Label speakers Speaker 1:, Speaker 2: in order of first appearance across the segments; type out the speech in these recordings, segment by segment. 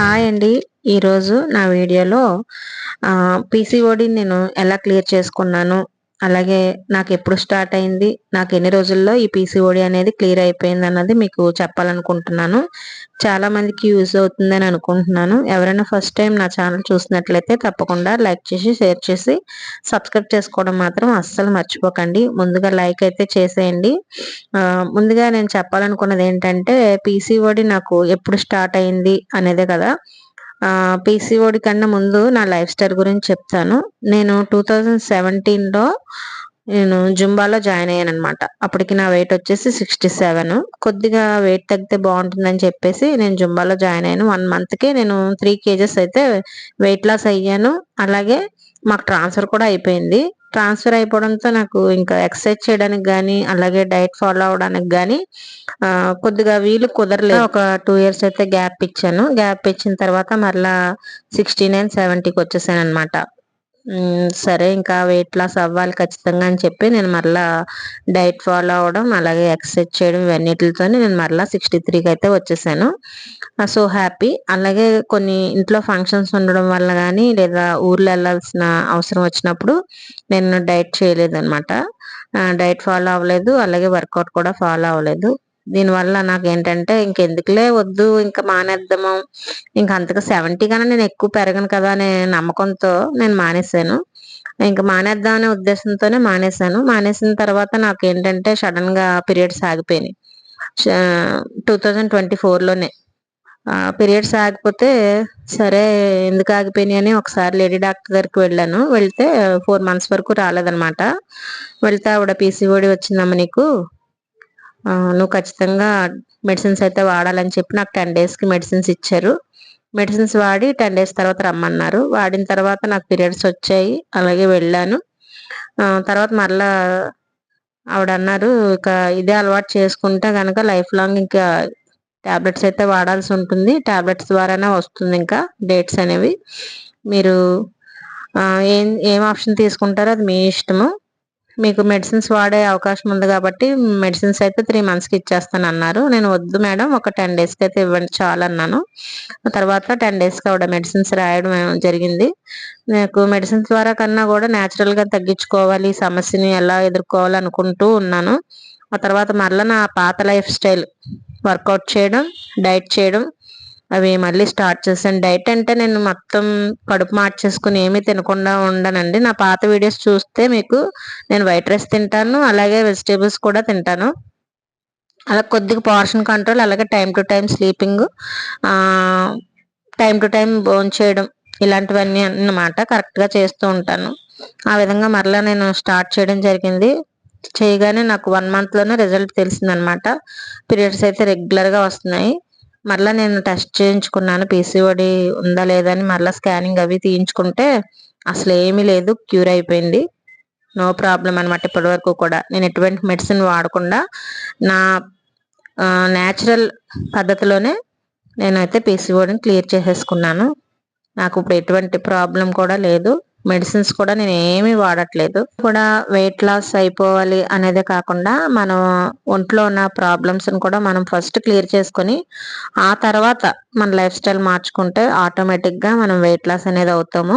Speaker 1: Hi అండి. ఈరోజు నా వీడియోలో పీసీఓడి నేను ఎలా క్లియర్ చేసుకున్నాను అలాగే నాకు ఎప్పుడు స్టార్ట్ అయింది నాకు ఎన్ని రోజుల్లో ఈ పీసీఓడి అనేది క్లియర్ అయిపోయింది అన్నది మీకు చెప్పాలనుకుంటున్నాను. చాలా మందికి యూజ్ అవుతుందని అనుకుంటున్నాను. ఎవరైనా ఫస్ట్ టైం నా ఛానల్ చూసినట్లయితే తప్పకుండా లైక్ చేసి షేర్ చేసి సబ్స్క్రైబ్ చేసుకోవడం మాత్రం అస్సలు మర్చిపోకండి. ముందుగా లైక్ అయితే చేసేయండి. ముందుగా నేను చెప్పాలనుకున్నది ఏంటంటే పీసీఓడి నాకు ఎప్పుడు స్టార్ట్ అయింది అనేదే కదా. పీసీఓడి కన్నా ముందు నా లైఫ్ స్టైల్ గురించి చెప్తాను. నేను టూ థౌజండ్ సెవెంటీన్లో నేను జుంబాలో జాయిన్ అయ్యాను అనమాట అప్పటికి నా వెయిట్ వచ్చేసి సిక్స్టీ సెవెన్ కొద్దిగా వెయిట్ తగ్గితే బాగుంటుందని చెప్పేసి నేను జుంబాలో జాయిన్ అయ్యాను. వన్ మంత్కి నేను త్రీ కేజెస్ అయితే వెయిట్ లాస్ అయ్యాను. అలాగే మాకు ట్రాన్స్ఫర్ కూడా అయిపోయింది. ట్రాన్స్ఫర్ అయిపోవడంతో నాకు ఇంకా ఎక్సర్సైజ్ చేయడానికి కానీ అలాగే డైట్ ఫాలో అవడానికి కానీ కొద్దిగా వీలు కుదరలేదు. ఒక టూ ఇయర్స్ అయితే గ్యాప్ ఇచ్చాను. గ్యాప్ ఇచ్చిన తర్వాత మరలా సిక్స్టీ నైన్ సెవెంటీకి వచ్చేసాను అనమాట సరే ఇంకా వెయిట్ లాస్ అవ్వాలి ఖచ్చితంగా అని చెప్పి నేను మరలా డైట్ ఫాలో అవడం అలాగే ఎక్సర్సైజ్ చేయడం ఇవన్నిటితో నేను మరలా సిక్స్టీ త్రీకి అయితే వచ్చేసాను సో హ్యాపీ. అలాగే కొన్ని ఇంట్లో ఫంక్షన్స్ ఉండడం వల్ల కానీ లేదా ఊర్లో వెళ్ళాల్సిన అవసరం వచ్చినప్పుడు నేను డైట్ చేయలేదు అనమాట డైట్ ఫాలో అవ్వలేదు అలాగే వర్కౌట్ కూడా ఫాలో అవ్వలేదు. దీనివల్ల నాకు ఏంటంటే ఇంకెందుకులే వద్దు ఇంకా మానేద్దాము. ఇంకా అంతగా సెవెంటీ కన్నా నేను ఎక్కువ పెరగను కదా అనే నమ్మకంతో నేను మానేశాను. ఇంకా మానేద్దాం అనే ఉద్దేశంతోనే మానేశాను. మానేసిన తర్వాత నాకు ఏంటంటే సడన్గా పీరియడ్స్ ఆగిపోయినాయి. టూ థౌజండ్ ట్వంటీ ఫోర్లోనే. పీరియడ్స్ ఆగిపోతే సరే ఎందుకు ఆగిపోయినాయి అని ఒకసారి లేడీ డాక్టర్ దగ్గరికి వెళ్ళాను. వెళ్తే ఫోర్ మంత్స్ వరకు రాలేదనమాట వెళ్తే ఆవిడ పీసీఓడి వచ్చిందమ్మ నీకు. నువ్వు ఖచ్చితంగా మెడిసిన్స్ అయితే వాడాలని చెప్పి నాకు టెన్ డేస్కి మెడిసిన్స్ ఇచ్చారు. మెడిసిన్స్ వాడి టెన్ డేస్ తర్వాత రమ్మన్నారు. వాడిన తర్వాత నాకు పీరియడ్స్ వచ్చాయి. అలాగే వెళ్ళాను. తర్వాత మరలా ఆవిడ అన్నారు ఇక ఇదే అలవాటు చేసుకుంటే కనుక లైఫ్ లాంగ్ ఇంకా ట్యాబ్లెట్స్ అయితే వాడాల్సి ఉంటుంది. ట్యాబ్లెట్స్ ద్వారానే వస్తుంది ఇంకా డేట్స్ అనేవి. మీరు ఏం ఏం ఆప్షన్ తీసుకుంటారో అది మీ ఇష్టము. మీకు మెడిసిన్స్ వాడే అవకాశం ఉంది కాబట్టి మెడిసిన్స్ అయితే త్రీ మంత్స్కి ఇచ్చేస్తాను అన్నారు నేను వద్దు మేడం ఒక టెన్ డేస్కి అయితే ఇవ్వండి చాలు అన్నాను తర్వాత టెన్ డేస్కి ఆవిడ మెడిసిన్స్ రాయడం జరిగింది. నాకు మెడిసిన్స్ ద్వారా కన్నా కూడా న్యాచురల్గా తగ్గించుకోవాలి సమస్యని ఎలా ఎదుర్కోవాలనుకుంటూ ఉన్నాను. ఆ తర్వాత మరలా నా పాత లైఫ్ స్టైల్ వర్కౌట్ చేయడం డైట్ చేయడం అవి మళ్ళీ స్టార్ట్ చేశాను. డైట్ అంటే నేను మొత్తం కడుపు మార్చేసుకుని ఏమీ తినకుండా ఉండనండి. నా పాత వీడియోస్ చూస్తే మీకు నేను వైట్ రైస్ తింటాను అలాగే వెజిటేబుల్స్ కూడా తింటాను. అలా కొద్దిగా పోర్షన్ కంట్రోల్ అలాగే time to time sleeping time to time bone చేయడం ఇలాంటివన్నీ అన్నమాట కరెక్ట్గా చేస్తూ ఉంటాను. ఆ విధంగా మరలా నేను స్టార్ట్ చేయడం జరిగింది. చేయగానే నాకు వన్ మంత్లోనే రిజల్ట్ తెలిసిందనమాట పీరియడ్స్ అయితే రెగ్యులర్గా వస్తున్నాయి. మరలా నేను టెస్ట్ చేయించుకున్నాను. పీసీఓడి ఉందా లేదా అని మరలా స్కానింగ్ అవి తీయించుకుంటే అసలు ఏమీ లేదు క్యూర్ అయిపోయింది. నో ప్రాబ్లం అనమాట ఇప్పటి వరకు కూడా. నేను ఎటువంటి మెడిసిన్ వాడకుండా నా న్యాచురల్ పద్ధతిలోనే నేనైతే పీసీఓడిని క్లియర్ చేసేసుకున్నాను. నాకు ఇప్పుడు ఎటువంటి ప్రాబ్లం కూడా లేదు. మెడిసిన్స్ కూడా నేను ఏమీ వాడట్లేదు. కూడా వెయిట్ లాస్ అయిపోవాలి అనేది కాకుండా మనం ఒంట్లో ఉన్న ప్రాబ్లమ్స్ కూడా మనం ఫస్ట్ క్లియర్ చేసుకొని ఆ తర్వాత మన లైఫ్ స్టైల్ మార్చుకుంటే ఆటోమేటిక్గా మనం వెయిట్ లాస్ అనేది అవుతాము.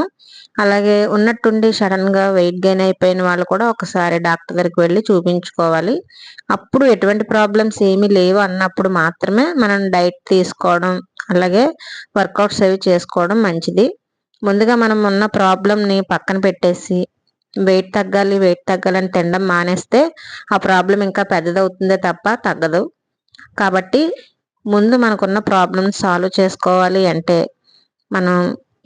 Speaker 1: అలాగే ఉన్నట్టుండి సడన్గా వెయిట్ గెయిన్ అయిపోయిన వాళ్ళు కూడా ఒకసారి డాక్టర్ దగ్గరికి వెళ్ళి చూపించుకోవాలి. అప్పుడు ఎటువంటి ప్రాబ్లమ్స్ ఏమీ లేవు అన్నప్పుడు మాత్రమే మనం డైట్ తీసుకోవడం అలాగే వర్కౌట్స్ అవి చేసుకోవడం మంచిది. ముందుగా మనం ఉన్న ప్రాబ్లంని పక్కన పెట్టేసి వెయిట్ తగ్గాలి వెయిట్ తగ్గాలని తినడం మానేస్తే ఆ ప్రాబ్లం ఇంకా పెద్దదవుతుందే తప్ప తగ్గదు. కాబట్టి ముందు మనకున్న ప్రాబ్లమ్ సాల్వ్ చేసుకోవాలి అంటే మనం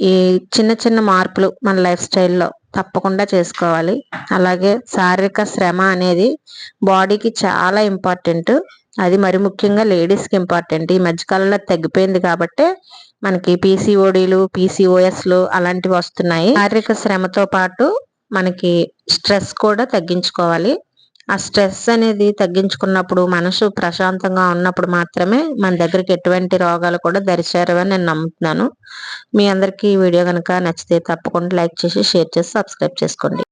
Speaker 1: ఈ చిన్న చిన్న మార్పులు మన లైఫ్ స్టైల్లో తప్పకుండా చేసుకోవాలి. అలాగే శారీరక శ్రమ అనేది బాడీకి చాలా ఇంపార్టెంట్ అది మరి ముఖ్యంగా లేడీస్కి ఇంపార్టెంట్ ఈ మధ్యకాలంలో తగ్గిపోయింది కాబట్టి మనకి పీసీఓడీలు పీసీఓఎస్లు అలాంటివి వస్తున్నాయి. శారీరక శ్రమతో పాటు మనకి స్ట్రెస్ కూడా తగ్గించుకోవాలి. ఆ స్ట్రెస్ అనేది తగ్గించుకున్నప్పుడు మనసు ప్రశాంతంగా ఉన్నప్పుడు మాత్రమే మన దగ్గరికి ఎటువంటి రోగాలు కూడా దరిచేరవని నేను నమ్ముతున్నాను. మీ అందరికీ ఈ వీడియో కనుక నచ్చితే తప్పకుండా లైక్ చేసి షేర్ చేసి సబ్స్క్రైబ్ చేసుకోండి.